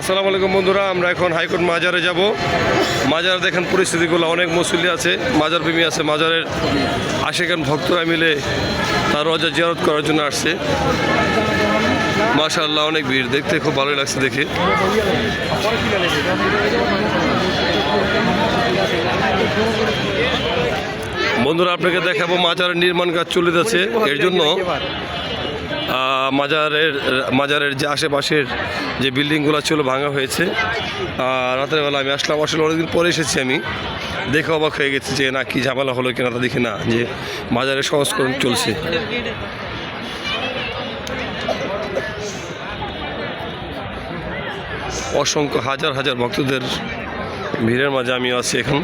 আসসালামু আলাইকুম বন্ধুরা, আমরা এখন হাইকোর্ট মাজারে যাব। মাজার দেখেন পরিস্থিতিগুলো অনেক মুসল্লি আছে। মাজার প্রেমী আছে, মাজারের আশেখান ভক্তরা মিলে তার রজা জিয়ারত করার জন্য আসছে। মাশাআল্লাহ, অনেক ভিড়। দেখতে খুব ভালোই লাগছে দেখে। বন্ধুরা, আপনাকে দেখাবো মাজারের নির্মাণ কাজ চলে যাচ্ছে এর জন্য মাজারের মাজারের যে আশেপাশের যে বিল্ডিংগুলো ছিল ভাঙা হয়েছে। রাতের বেলা আমি আসলাম, আসলে অনেকদিন পরে এসেছি আমি। দেখে অবাক হয়ে গেছি যে না, কি ঝামেলা হলো কিনা তা দেখি না, যে মাজারের সংস্করণ চলছে। অসংখ্য হাজার হাজার ভক্তদের ভিড়ের মাঝে আমি আছি এখন।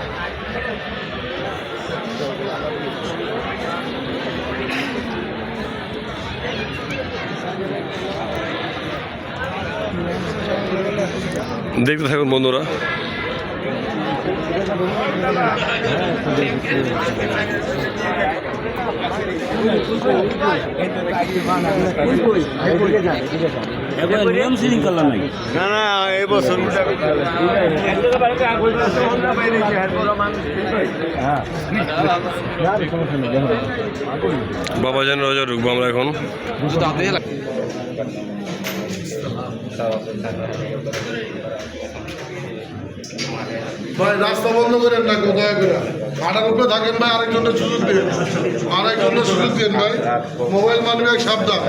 দেখতে থাকুন বন্ধুরা। এবার নিয়ম শৃঙ্খলা নাই। না না এই বাবা যেন রাজা ঢুকবো আমরা এখন। রাস্তা বন্ধ করেন না কেউ দয়া করে আটার উপরে থাকেন ভাই, আরেকজনের সুযোগ দিন। আরেকজনের সুযোগ দিন ভাই, মোবাইল মানি ব্যাগ সাবধান।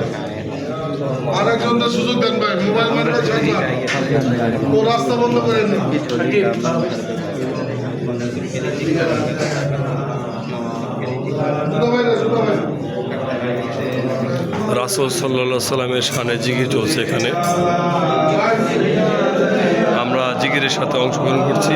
আরেকজনের সুযোগ দেন ভাই, মোবাইল মানি ব্যাগ সাবধান। ও রাস্তা বন্ধ করেন না। রাসুল সাল্লা সাল্লামের সানে জিগির চলছে এখানে। আমরা জিগিরের সাথে অংশগ্রহণ করছি।